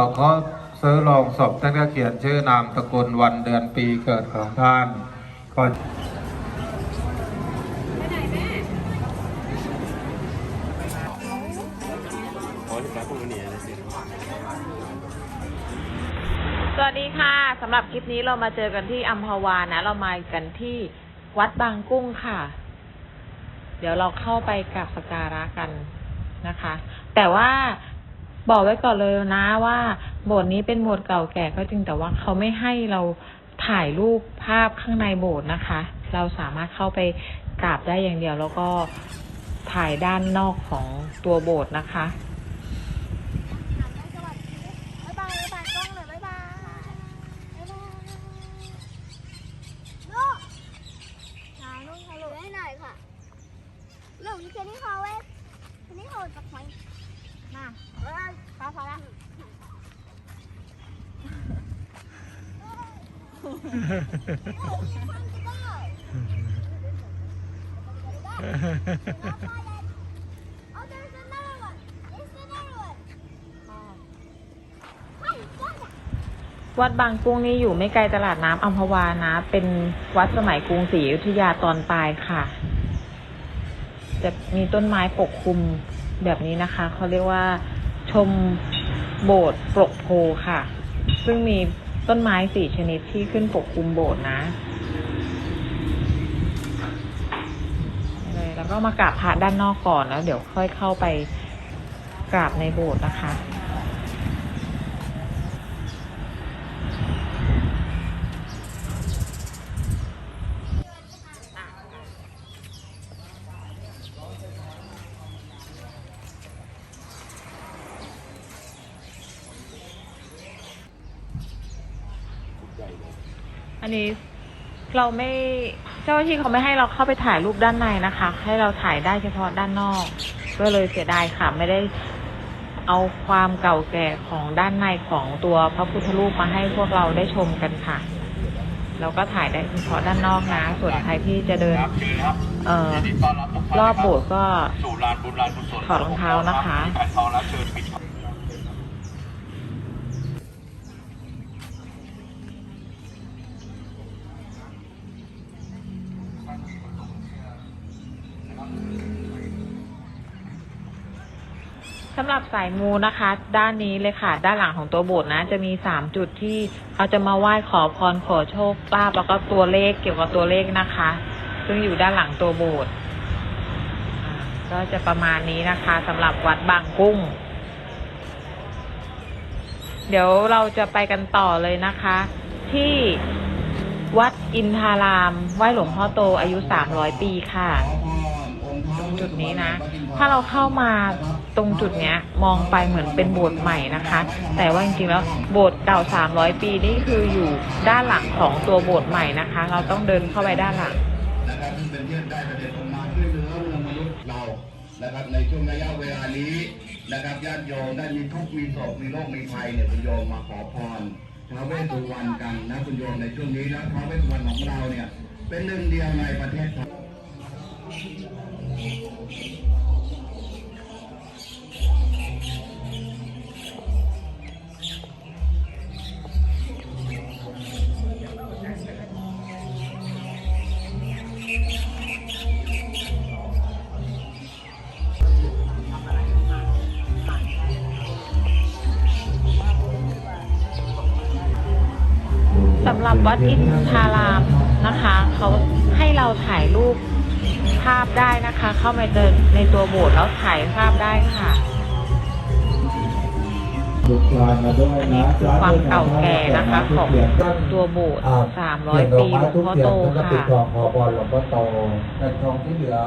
ขอขอซื้อลงศพท่านก็เขียนชื่อนามสกุลวันเดือนปีเกิดของท่านก็สวัสดีค่ะสำหรับคลิปนี้เรามาเจอกันที่อัมพวานะ เรามากันที่วัดบางกุ้งค่ะ เดี๋ยวเราเข้าไปกราบสักการะกันนะคะ แต่ว่า บอกไว้ก่อนเลยนะว่าโบสถ์นี้เป็นโบสถ์เก่าแก่ก็จริงแต่ว่าเขาไม่ให้เราถ่ายรูปภาพข้างในโบสถ์นะคะ เราสามารถเข้าไปกราบได้อย่างเดียว แล้วก็ถ่ายด้านนอกของตัวโบสถ์นะคะบ๊ายบายบ๊ายบายกล้องหน่อยบ๊ายบายบ๊ายบายลูกถ่ายลูกถ่ายลูกให้หน่อยค่ะลูกนี่แค่นี้พอเว้ยแค่นี้พอจากไหน พอพอล้ว Oh, there's another one. There's another one. วัดบางกุ้งนี่อยู่ไม่ไกลตลาดน้ำอัมพวานะ เป็นวัดสมัยกรุงศรีอยุธยาตอนปลายค่ะ จะมีต้นไม้ปกคลุมแบบนี้นะคะ เขาเรียกว่า ชมโบสถ์ปลกโพค่ะ ซึ่งมีต้นไม้สี่ชนิดที่ขึ้นปกคลุมโบสถ์นะเลยแล้วก็มากราบพระด้านนอกก่อนแล้ว เดี๋ยวค่อยเข้าไปกราบในโบสถ์นะคะ อันนี้เราไม่เจ้าหน้าที่เขาไม่ให้เราเข้าไปถ่ายรูปด้านในนะคะ ให้เราถ่ายได้เฉพาะด้านนอก ก็เลยเสียดายค่ะ ไม่ได้เอาความเก่าแก่ของด้านในของตัวพระพุทธรูปมาให้พวกเราได้ชมกันค่ะ เราก็ถ่ายได้เฉพาะด้านนอกนะ ส่วนใครที่จะเดิน เอ่อรอบโบสถ์ก็สู่ลานบุญลานกุศลถอดรองเท้านะคะ สำหรับสายมูนะคะ ด้านนี้เลยค่ะ ด้านหลังของตัวโบสถ์นะ จะมีสามจุดที่เขาจะมาไหว้ขอพรขอโชคลาภแล้วก็ตัวเลขเกี่ยวกับตัวเลขนะคะ ซึ่งอยู่ด้านหลังตัวโบสถ์ก็จะประมาณนี้นะคะสำหรับวัดบางกุ้ง เดี๋ยวเราจะไปกันต่อเลยนะคะ ที่วัดอินทารามไหว้หลวงพ่อโตอายุสามร้อยปีค่ะ จุดนี้นะ ถ้าเราเข้ามาตรงจุดเนี้ยมองไปเหมือนเป็นโบสถ์ใหม่นะคะ แต่ว่าจริงๆแล้วโบสถ์เก่า 300 ปีนี่คืออยู่ด้านหลังของตัวโบสถ์ใหม่นะคะ เราต้องเดินเข้าไปด้านหลังนะครับซึ่งเป็นเยื่อได้ประเด็นลงมาช่วยเหลือเมืองมนุษย์เรานะครับในช่วงระยะเวลานี้นะครับญาติโยมได้มีทุกข์มีโศกมีโรคมีภัยเนี่ยคุณโยมมาขอพรท้าวเวสสุวรรณกันนะคุณโยมในช่วงนี้นะท้าวเวสสุวรรณของเราเนี่ยเป็นหนึ่งเดียวในประเทศไทย สำหรับวัดอินทารามนะคะ เขาให้เราถ่ายรูปภาพได้นะคะ เข้ามาเดินในตัวโบสถ์แล้วถ่ายภาพได้ค่ะลูกหลานมาด้วยนะความเก่าแก่นะคะของตัวโบสถ์300 ปีหลวงพ่อโตค่ะปิดทองขอบอลหลวงพ่อโตแต่ทองที่เหลือ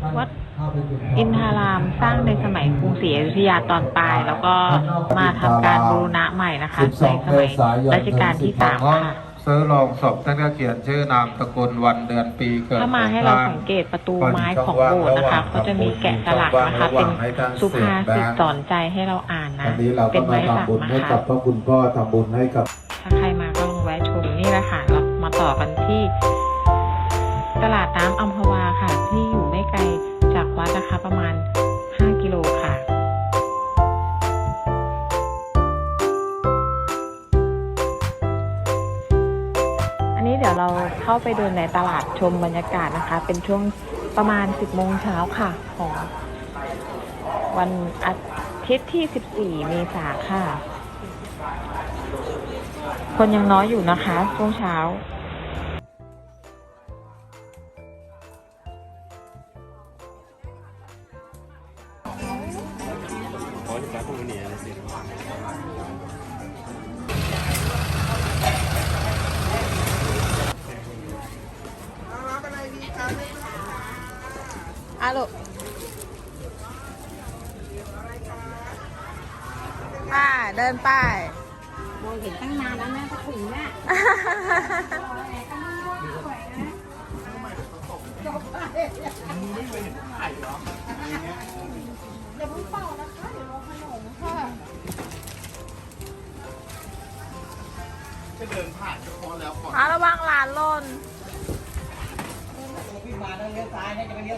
ท่านวัดเข้าไปปิดทงอินทารามสร้างในสมัยกรุงศรีอยุธยาตอนปลาย แล้วก็มาทำการบูรณะใหม่ นะคะในสมัยรัชกาลที่สามค่ะ ซื้อลงศพท่านก็เขียนชื่อนามสกุลวันเดือนปีเกิดถ้ามาให้เราสังเกตประตูไม้ของโบสถ์นะคะก็จะมีแกะสลักนะคะเป็นสุภาษิตสอนใจให้เราอ่านนะอันนี้เราเป็ก็นมาไม้สักทำบุญให้นะกัคะบพระคุณพ่อทำบุญให้กับ ถ้าใครมาก็ลองแวะชมนี่แหละค่ะเรามาต่อกันที่ ตลาดน้ำอัมพ ข้าไปเดินในตลาดชมบรรยากาศนะคะ เป็นช่วงประมาณ 10 โมงเช้าค่ะ ของวันอาทิตย์ที่ 14 เมษาค่ะ คนยังน้อยอยู่นะคะ ช่วงเช้าขอาลูกป้าเดินป้ายมองเห็นตั้งนานแล้วแม่ก็ถึงน่ะอ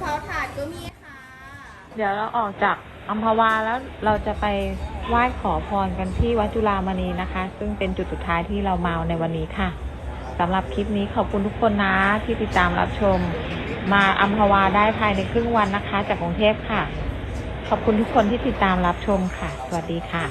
พราถาดก็มีค่ะ เดี๋ยวเราออกจากอัมพวาแล้วเราจะไปไหว้ขอพรกันที่วัดจุฬามณีนะคะ ซึ่งเป็นจุดสุดท้ายที่เรามาในวันนี้ค่ะสำหรับคลิปนี้ขอบคุณทุกคนนะที่ติดตามรับชม มาอัมพวาได้ภายในครึ่งวันนะคะ จากกรุงเทพค่ะ ขอบคุณทุกคนที่ติดตามรับชมค่ะ สวัสดีค่ะ